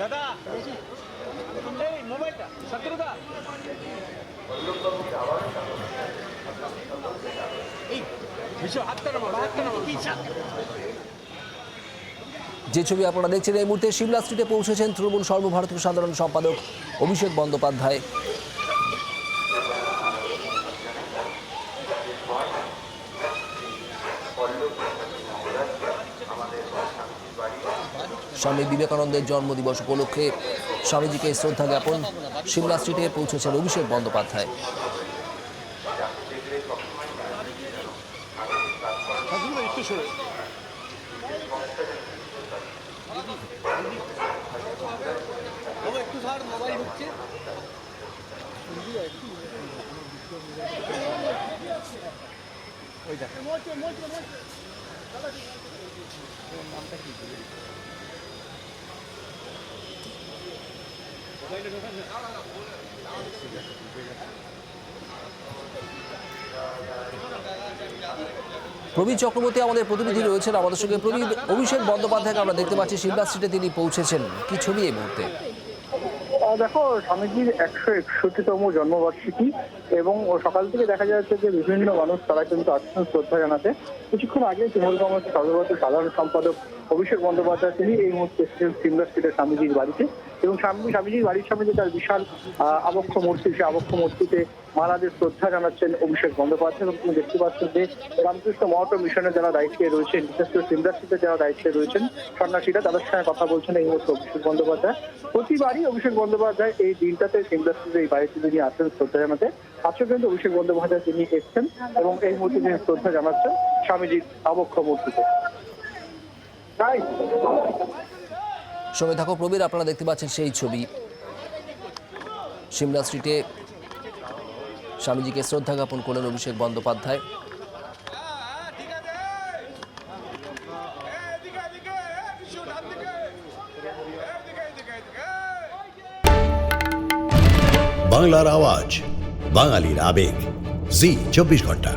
দাদা, এই মোবাইলটা শত্রুদা যে ছবি আপনারা দেখছেন, এই মুহূর্তে সিমলা স্ট্রিটে পৌঁছেছেন তৃণমূল সর্বভারতীয় সাধারণ সম্পাদক অভিষেক বন্দ্যোপাধ্যায়। স্বামী বিবেকানন্দের জন্মদিবস উপলক্ষে স্বামীজিকে শ্রদ্ধা জ্ঞাপন সিমলা স্ট্রিটে পৌঁছেছেন অভিষেক বন্দ্যোপাধ্যায়। শত্রুদা একটু প্রবীর চক্রবর্তী আমাদের প্রতিনিধি রয়েছেন। আমাদের সঙ্গে প্রবীর অভিষেক বন্দ্যোপাধ্যায়কে আমরা দেখতে পাচ্ছি। সিমলা স্ট্রিটে তিনি পৌঁছেছেন। কি ছবি এই মুহূর্তে? দেখো, স্বামীজির একশো একষট্টিতম জন্মবার্ষিকী এবং সকাল থেকে দেখা যাচ্ছে যে বিভিন্ন মানুষ তারা কিন্তু আসছেন শ্রদ্ধা জানাতে। কিছুক্ষণ আগে তৃণমূল কংগ্রেসের সর্বভারতীয় সাধারণ সম্পাদক অভিষেক বন্দ্যোপাধ্যায় তিনি এই মুহূর্তে সিমলা স্ট্রিটের স্বামীজির বাড়িতে এবং স্বামী স্বামীজির বাড়ির সামনে যে তার বিশাল আবক্ষ মূর্তি, সেই আবক্ষ মূর্তিতে মালাদের শ্রদ্ধা জানাচ্ছেন অভিষেক বন্দ্যোপাধ্যায় এবং তুমি দেখতে পাচ্ছেন যে রামকৃষ্ণ মহট মিশনের যারা দায়িত্বে রয়েছেন, বিশেষ করে সিমলা স্ট্রিটে যারা দায়িত্বে রয়েছেন, সন্ন্যাসীরা তাদের সঙ্গে কথা বলছেন এই মুহূর্তে অভিষেক বন্দ্যোপাধ্যায়। প্রতিবারই অভিষেক বন্দ্যোপাধ্যায় এই দিনটাতে সিমলা স্ট্রিটের এই বাড়িতে তিনি আসেন শ্রদ্ধা জানাতে। আজকে কিন্তু অভিষেক বন্দ্যোপাধ্যায় তিনি এসছেন এবং এই মুহূর্তে তিনি শ্রদ্ধা জানাচ্ছেন স্বামীজির আবক্ষ মূর্তিতে। সঙ্গে থাকো প্রবীর, আপনারা দেখতে পাচ্ছেন সেই ছবি। সিমলা স্ট্রিটে স্বামীজিকে শ্রদ্ধা জ্ঞাপন করলেন অভিষেক বন্দ্যোপাধ্যায়। বাংলার আওয়াজ, বাঙালির আবেগ। জি, চব্বিশ ঘণ্টা।